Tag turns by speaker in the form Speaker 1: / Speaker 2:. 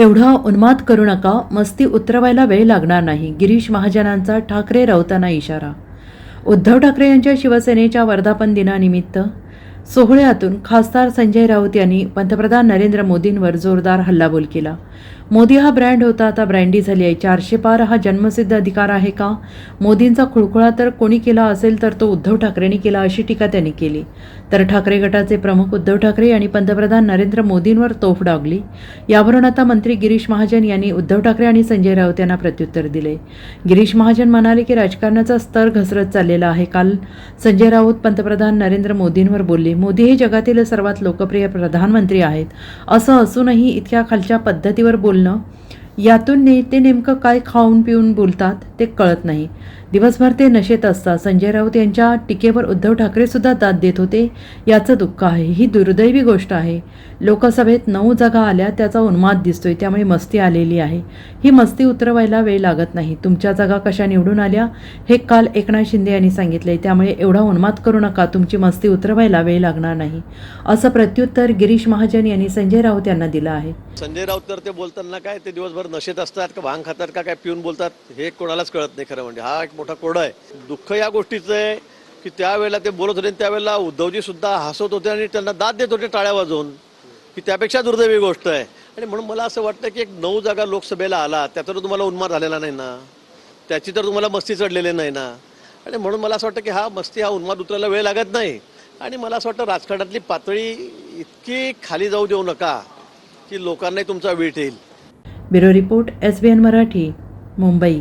Speaker 1: एवढा उन्माद करू नका मस्ती उतरवायला वेळ लागणार नाही गिरीश महाजनांचा ठाकरे राऊतांना इशारा. उद्धव ठाकरे यांच्या शिवसेनेच्या वर्धापन दिनानिमित्त सोहळ्यातून खासदार संजय राऊत यांनी पंतप्रधान नरेंद्र मोदींवर जोरदार हल्लाबोल केला. मोदी हा ब्रँड होता आता ब्रँडी झाली आहे. चारशे पार हा जन्मसिद्ध अधिकार आहे का? मोदींचा खुळखुळा तर कोणी केला असेल तर तो उद्धव ठाकरेंनी केला अशी टीका त्यांनी केली. तर ठाकरे गटाचे प्रमुख उद्धव ठाकरे आणि पंतप्रधान नरेंद्र मोदींवर तोफ डागली. यावरून आता मंत्री गिरीश महाजन यांनी उद्धव ठाकरे आणि संजय राऊत यांना प्रत्युत्तर दिले. गिरीश महाजन म्हणाले की राजकारणाचा स्तर घसरत चाललेला आहे. काल संजय राऊत पंतप्रधान नरेंद्र मोदींवर बोलले. मोदी हे जगातील सर्वात लोकप्रिय प्रधानमंत्री आहेत. असं असूनही इतक्या खालच्या पद्धतीवर बोलणं यातून नेते नेमकं काय खाऊन पिऊन बोलतात ते कळत नाही. दिवसभर ते नशेत असतात. संजय राऊत यांच्या टीकेवर उद्धव ठाकरे सुद्धा दाद देत होते. याचं दुःख आहे. ही दुर्दैवी गोष्ट आहे. लोकसभेत नऊ जागा आल्या त्याचा उन्माद दिसतोय. त्यामुळे मस्ती आलेली आहे. ही मस्ती उतरवायला वेळ लागत नाही. तुमच्या जागा कशा निवडून आल्या हे काल एकनाथ शिंदे यांनी सांगितले त्यामुळे एवढा उन्माद करू नका. तुमची मस्ती उतरवायला वेळ लागणार नाही. असं प्रत्युत्तर गिरीश महाजन यांनी संजय राऊत यांना दिलं आहे.
Speaker 2: संजय राऊत तर ते बोलताना काय ते दिवसभर नशेत असतात का भांग खातात का काय पिऊन बोलतात हे कोणालाच कळत नाही खरं म्हणजे. हा एक मोठा कोडा आहे. दुःख या गोष्टीचं आहे की त्यावेळेला ते बोलत होते आणि त्यावेळेला उद्धवजी सुद्धा हसत होते आणि त्यांना दाद देत होते टाळ्या वाजवून की त्यापेक्षा दुर्दैवी गोष्ट आहे. आणि म्हणून मला असं वाटतं की एक नऊ जागा लोकसभेला आला त्याचा तर तुम्हाला उन्माद झालेला नाही ना. त्याची तर तुम्हाला मस्ती चढलेली नाही ना. आणि म्हणून मला असं वाटतं की हा मस्ती हा उन्माद उतरायला वेळ लागत नाही. आणि मला असं वाटतं राजकारणातली पातळी इतकी खाली जाऊ देऊ नका की लोकांनाही तुमचा वेट येईल.
Speaker 1: Bureau report S B N Marathi Mumbai.